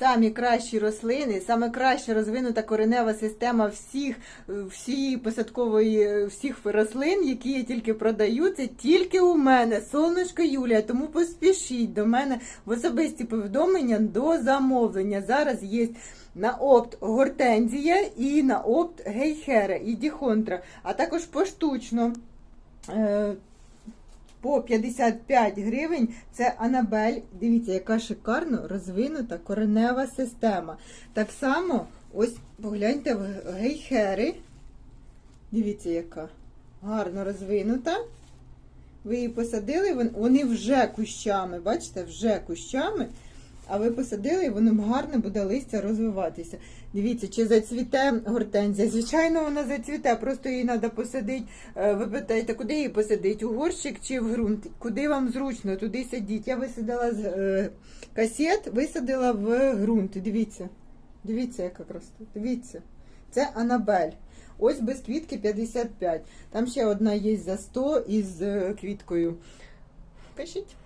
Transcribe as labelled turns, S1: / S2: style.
S1: самі кращі рослини, саме краща розвинута коренева система всіх, е, всієї посадкової, е, всіх рослин, які тільки продаю, це тільки у мене, сонечко Юлія. Тому поспішіть до мене в особисті повідомлення до замовлення. Зараз є на опт гортензія і на опт гейхера і діхонтра, а також поштучно. По 55 гривень це Анабель. Дивіться, яка шикарно розвинута коренева система. Так само, ось погляньте в гейхери. Дивіться, яка гарно розвинута. Ви її посадили, вони вже кущами, бачите, вже кущами. А ви посадили, і воно гарно буде листя розвиватися. Дивіться, чи зацвіте гортензія. Звичайно, вона зацвіте, просто її треба посадити. Е, Ви питаєте, куди її посадити? У горщик чи в ґрунт? Куди вам зручно, туди садіть. Я висадила з е, касет, висадила в ґрунт. Дивіться. Дивіться, яка красота. Дивіться. Це Анабель. Ось без квітки 55. Там ще одна є за 100 із е, квіткою. Пишіть.